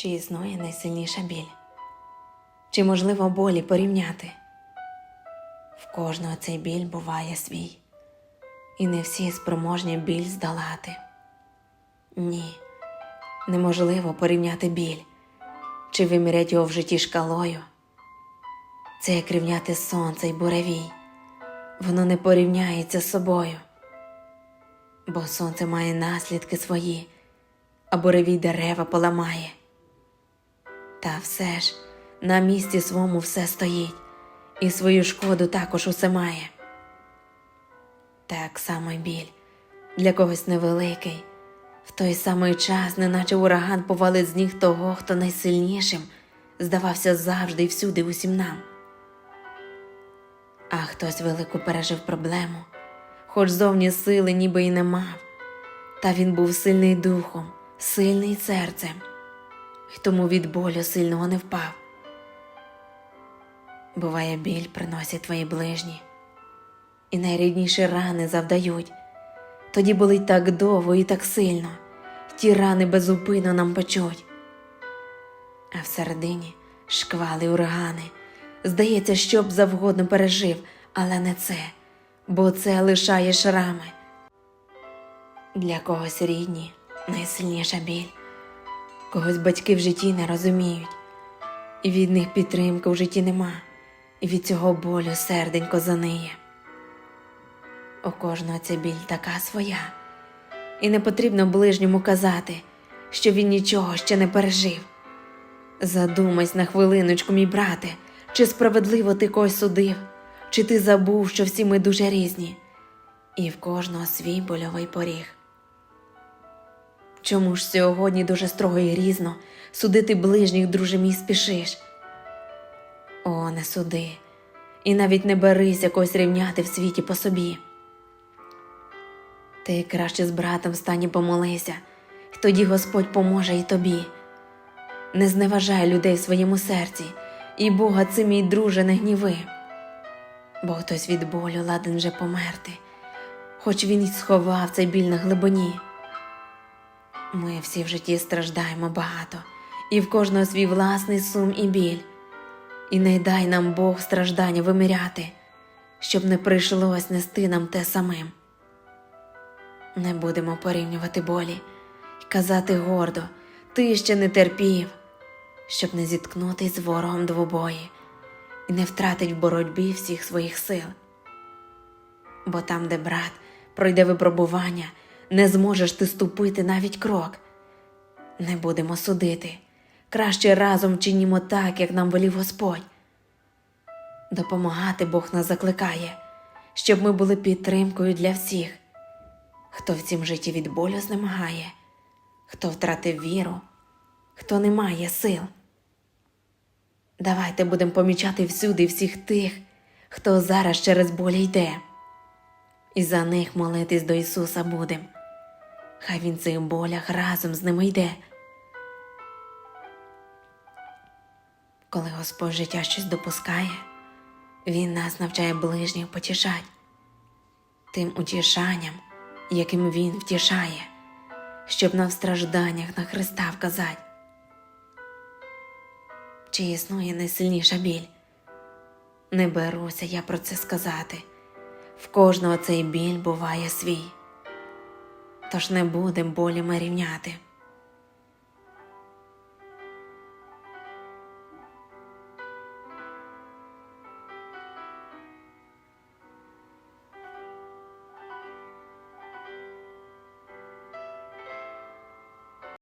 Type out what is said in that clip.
Чи існує найсильніша біль? Чи можливо болі порівняти? В кожного цей біль буває свій, і не всі спроможні біль здолати. Ні, неможливо порівняти біль, чи вимірять його в житті шкалою. Це як рівняти сонце й буревій, воно не порівняється з собою, бо сонце має наслідки свої, а буревій дерева поламає. Та все ж на місці своєму все стоїть, і свою шкоду також усе має. Так само й біль для когось невеликий, в той самий час, неначе ураган повалить з ніг того, хто найсильнішим здавався завжди і всюди усім нам. А хтось велику пережив проблему, хоч зовні сили ніби й не мав, та він був сильний духом, сильний серцем, й тому від болю сильного не впав. Буває, біль приносять твої ближні, і найрідніші рани завдають. Тоді болить так довго і так сильно, ті рани безупинно нам печуть. А всередині шквали урагани. Здається, що б завгодно пережив, але не це, бо це лишає шрами. Для когось рідні найсильніша біль, когось батьки в житті не розуміють, і від них підтримки в житті нема, і від цього болю серденько заниє. У кожного ця біль така своя, і не потрібно ближньому казати, що він нічого ще не пережив. Задумайся на хвилиночку, мій брате, чи справедливо ти когось судив, чи ти забув, що всі ми дуже різні, і в кожного свій больовий поріг. Чому ж сьогодні дуже строго і грізно судити ближніх, друже мій, спішиш? О, не суди, і навіть не берись якось рівняти в світі по собі. Ти краще з братом встань і помолися, і тоді Господь поможе і тобі. Не зневажай людей в своєму серці, і Бога цим мій друже не гніви. Бо хтось від болю ладен вже померти, хоч він й сховав цей біль на глибині. Ми всі в житті страждаємо багато, і в кожного свій власний сум і біль. І не дай нам Бог страждання виміряти, щоб не прийшлось нести нам те самим. Не будемо порівнювати болі і казати гордо, ти ще не терпів, щоб не зіткнутись з ворогом двобої і не втратить в боротьбі всіх своїх сил. Бо там, де брат пройде випробування, не зможеш ти ступити навіть крок. Не будемо судити, краще разом чинімо так, як нам велів Господь. Допомагати Бог нас закликає, щоб ми були підтримкою для всіх хто в цім житті від болю знемагає, хто втратив віру, хто не має сил. Давайте будемо помічати всюди всіх тих, хто зараз через болі йде, і за них молитись до Ісуса будем. Хай Він цих болях разом з ними йде. Коли Господь життя щось допускає, Він нас навчає ближніх потішать тим утішанням яким він втішає, щоб нам в стражданнях на Христа вказать. Чи існує найсильніша біль? Не беруся я про це сказати. В кожного цей біль буває свій. Тож не будем болі ми рівняти.